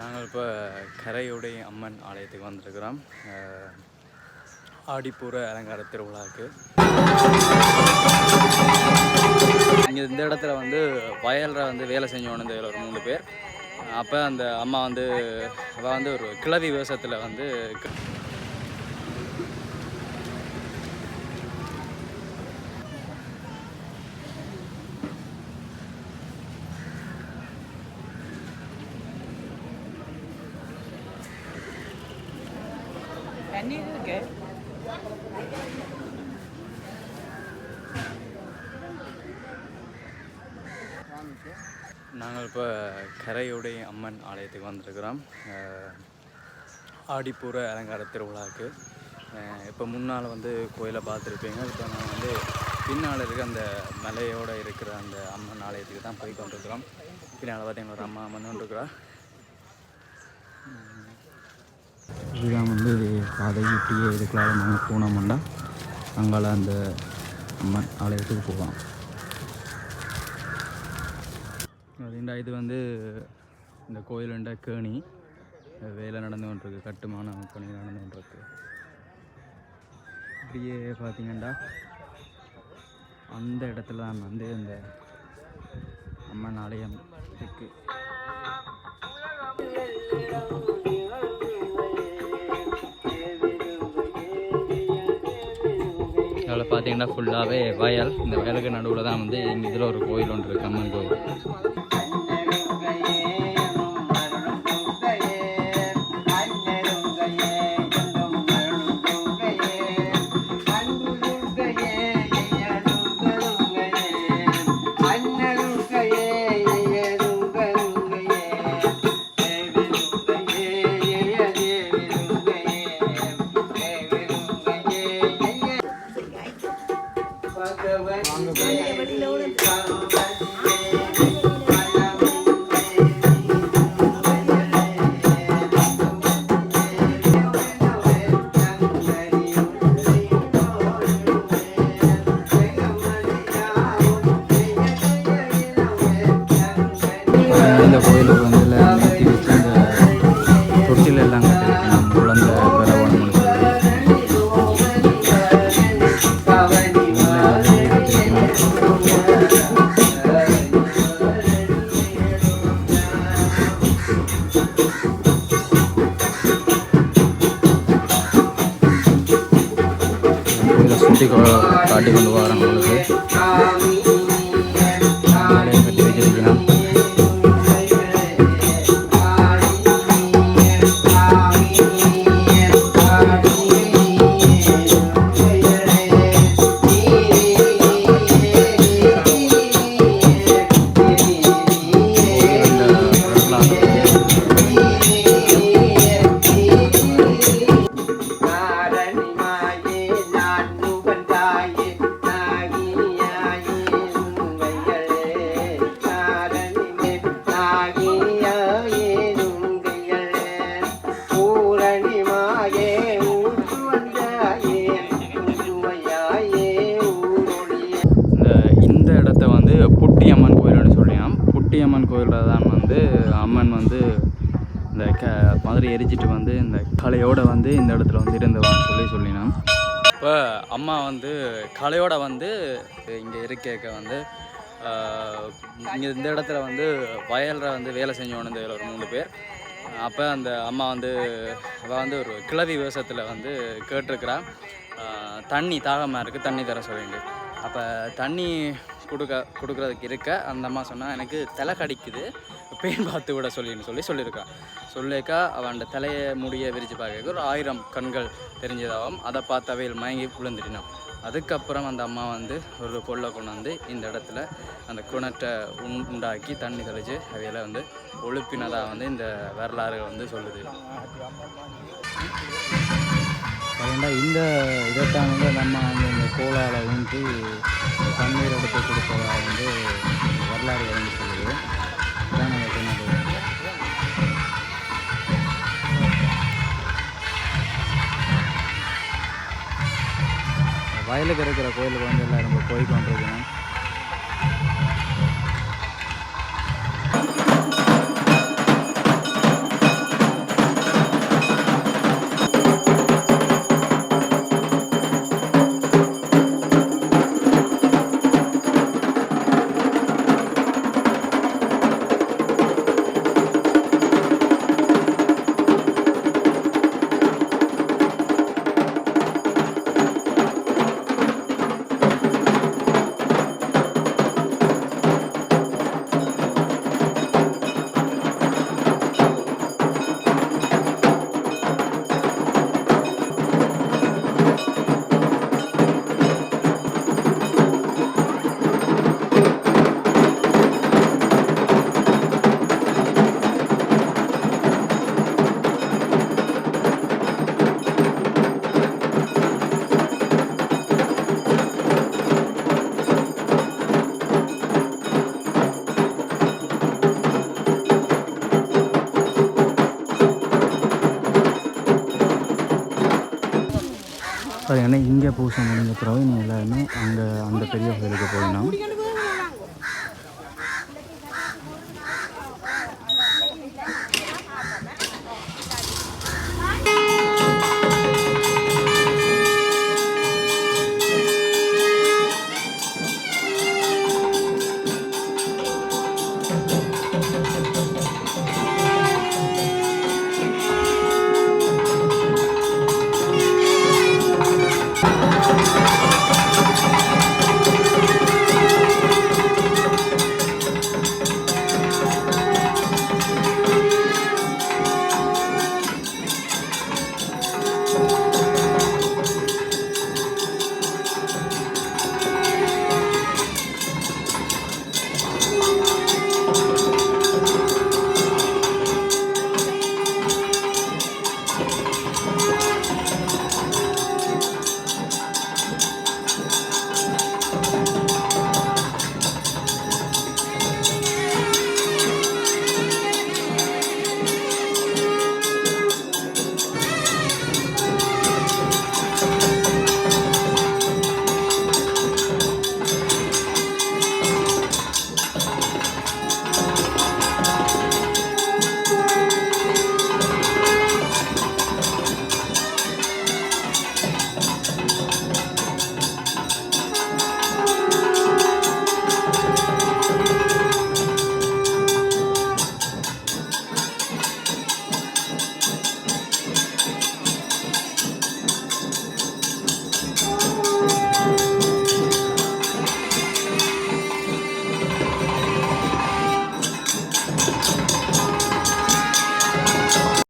நாங்கள் இப்போ கரையுடை அம்மன் ஆலயத்துக்கு வந்திருக்கிறோம். ஆடிப்பூர அலங்கார திருவிழாவுக்கு. இங்கே இந்த இடத்துல வந்து வயலில் வந்து வேலை செஞ்சோன்னு இந்த ஒரு மூணு பேர். அப்போ அந்த அம்மா வந்து அவள் வந்து ஒரு கிளவி வேஷத்தில் வந்து க- தண்ணி இருக்கு நாங்கள் இப்போ கரையுடை அம்மன் ஆலயத்துக்கு வந்திருக்கிறோம். ஆடிப்பூர அலங்கார திருவிழாவுக்கு. இப்போ முன்னால் வந்து கோயிலை பார்த்துருப்பீங்க. இப்போ நான் வந்து பின்னால் இருக்க அந்த மலையோடு இருக்கிற அந்த அம்மன் ஆலயத்துக்கு தான் போய் கொண்டிருக்கிறோம். பின்னால் பார்த்தீங்கன்னா ஒரு அம்மா அம்மன் இருக்கிறா இதுதான் பாதை இப்படியே இதுக்குள்ளால நம்ம போனோம்னா அங்கால அந்த அம்மன் ஆலயத்துக்கு போகலாம். அதுண்டா இது வந்து இந்த கோயிலுண்ட கேணி வேலை நடந்து கொண்டிருக்கு கட்டுமான பணி நடந்து கொண்டிருக்கு. இப்படியே பார்த்தீங்கன்னா அந்த இடத்துல தான் வந்து இந்த அம்மன் ஆலயம் இருக்குது பார்த்தீங்கன்னா ஃபுல்லாகவே வயல். இந்த வயலுக்கு நடுவில் தான் வந்து இங்கே இதில் ஒரு கோயில் ஒன்று இருக்கு அம்மன் கோயில். இந்த தொட்டில் எல்லாம் கட்டிருக்கணும் குழந்தை பெறவணும்னு சொல்லி இதில் சுற்றி காட்டி கொண்டு வரோம் உங்களுக்கு. மதுரை எரிச்சிட்டு வந்து இந்த கலையோடு வந்து இந்த இடத்துல வந்து இருந்தவான்னு சொல்லி சொல்லினான் இப்போ அம்மா வந்து கலையோட வந்து இங்கே இருக்க வந்து இங்கே இந்த இடத்துல வந்து வயலில் வந்து வேலை செஞ்சோன்னு இந்த ஒரு மூணு பேர். அப்போ அந்த அம்மா வந்து அவள் வந்து ஒரு கிளவி வேஷத்தில் வந்து கேட்டிருக்கிறா. தண்ணி தாகமாக இருக்குது தண்ணி தர சொல்லிட்டு. அப்போ தண்ணி கொடுக்க கொடுக்குறதுக்கு இருக்க அந்த அம்மா சொன்னால் எனக்கு தலை கடிக்குது பெயின் பார்த்து விட சொல்லின்னு சொல்லி சொல்லியிருக்கான் சொல்லிக்கா அவன் தலையை முடிய விரித்து பார்க்க ஒரு ஆயிரம் கண்கள் தெரிஞ்சதாகவும் அதை பார்த்து அவையில் மயங்கி விழுந்துட்டினான். அதுக்கப்புறம் அந்த அம்மா வந்து ஒரு பொருளை கொண்டு வந்து இந்த இடத்துல அந்த குணத்தை உண் உண்டாக்கி தண்ணி தெளித்து அவையில் வந்து ஒழுப்பினதாக வந்து இந்த வரலாறு வந்து சொல்லுது. அதுண்டா இந்த இதைத்தான் வந்து நம்ம வந்து இந்த கோலால் வந்து தண்ணீர் எடுத்து கொடுப்பதாக வந்து வரலாறு வந்து சொல்லுது. இதான் நம்ம சொன்னது. வயலுக்கு இருக்கிற கோயிலுக்கு வந்து எல்லாரும் இப்போ போய் கொண்டிருக்கணும் பார்த்தீங்கன்னா இங்கே பூசை முடிஞ்ச பிறகு நீ எல்லாருமே அங்கே அந்த பெரிய கோயிலுக்கு போயிடணும்